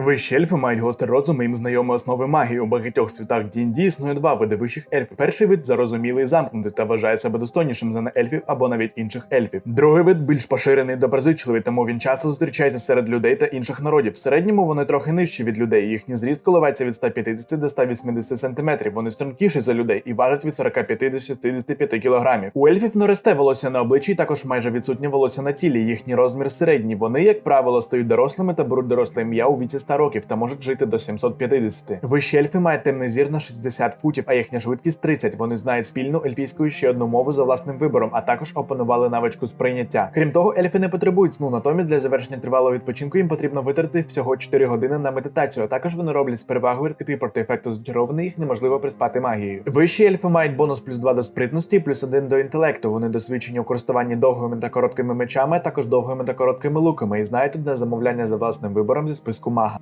Вищі ельфи мають гострий розум і їм знайомі основи магії. У багатьох світах D&D існує два види вищих ельфів. Перший вид зарозумілий і замкнутий та вважає себе достойнішим за ельфів або навіть інших ельфів. Другий вид більш поширений і доброзичливий, тому він часто зустрічається серед людей та інших народів. В середньому вони трохи нижчі від людей. Їхній зріст коливається від 150 до 180 сантиметрів. Вони стрункіші за людей і важать від 45 до 65 кілограмів. У ельфів не росте волосся на обличчі, також майже відсутнє волосся на тілі. Їхній розмір середній. Вони, як правило, стають дорослими та беруть доросле ім'я у віці 100 років та можуть жити до 750. Вищі ельфи мають темний зір на 60 футів, а їхня швидкість 30. Вони знають спільну ельфійську ще одну мову за власним вибором, а також опанували навичку сприйняття. Крім того, ельфи не потребують сну. Натомість для завершення тривалого відпочинку їм потрібно витратити всього 4 години на медитацію. А також вони роблять з перевагою ракети проти ефекту зачарований, їх неможливо приспати магією. Вищі ельфи мають бонус плюс 2 до спритності, плюс 1 до інтелекту. Вони досвідчені у користуванні довгими та короткими мечами, а також довгими та короткими луками, і знають одне замовляння за власним вибором зі списку мага.